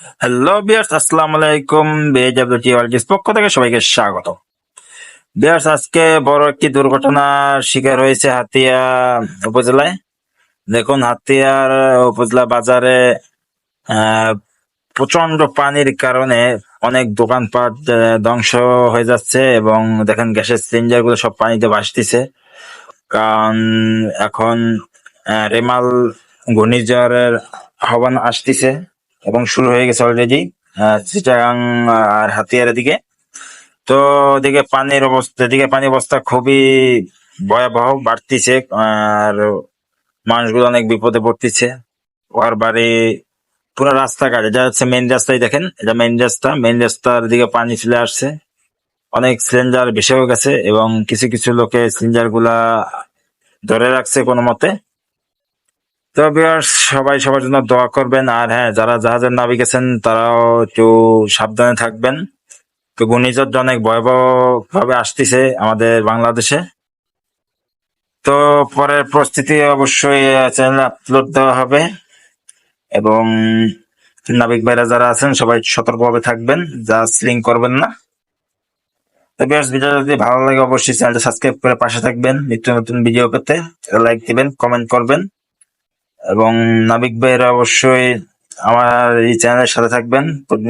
Hello বিয়ার্স আসসালামু আলাইকুম BAWT world's পক্ষ থেকে সবাইকে স্বাগত। বিয়ার্স আজকে বড় একটি দুর্ঘটনার শিকার হয়েছে হাতিয়া উপজেলায়। দেখুন, হাতিয়ার উপজেলা বাজারে প্রচণ্ড পানির কারণে অনেক দোকানপাট ধ্বংস হয়ে যাচ্ছে এবং দেখেন গ্যাসের সিলিন্ডারগুলো সব পানিতে ভাসতেছে। কারণ এখন রেমাল ঘূর্ণিঝড়ের আহ্বান আসতেছে। এবং শুরু হয়ে গেছে অলরেডি চিটাগাং, আর হাতিয়ার দিকে তো ওদিকে পানির অবস্থা, এদিকে পানির অবস্থা খুবই ভয়াবহ, বাড়তিছে, আর মানুষগুলো অনেক বিপদে পড়তেছে। ওর বাড়ি পুরো রাস্তাঘাট, এটা হচ্ছে মেইন রাস্তায় দেখেন, এটা মেন রাস্তা মেইন রাস্তার দিকে পানি চলে আসছে। অনেক সিলিন্ডার ভেসেও গেছে এবং কিছু কিছু লোকে সিলিন্ডারগুলা ধরে রাখছে কোনো মতে। তো সবাই সবার জন্য দোয়া করবেন। আর হ্যাঁ যারা জাহাজের নাবিক আছেন তারাও একটু সাবধানে থাকবেন। তো ঘূর্ণিঝড় অনেক ভয়াবহ ভাবে আসতেছে আমাদের বাংলাদেশে। তো পরের পরিস্থিতি অবশ্যই চ্যানেলে আপলোড দেওয়া হবে। এবং নাবিক ভাইরা যারা আছেন, সবাই সতর্কভাবে থাকবেন যা স্লিং করবেন না। ভিডিও যদি ভালো লাগে, অবশ্যই চ্যানেলটা সাবস্ক্রাইব করে পাশে থাকবেন। নিত্য নতুন ভিডিও পেতে লাইক দিবেন কমেন্ট করবেন। এবং নাবিক ভাইয়েরা অবশ্যই আমার এই চ্যানেলের সাথে থাকবেন।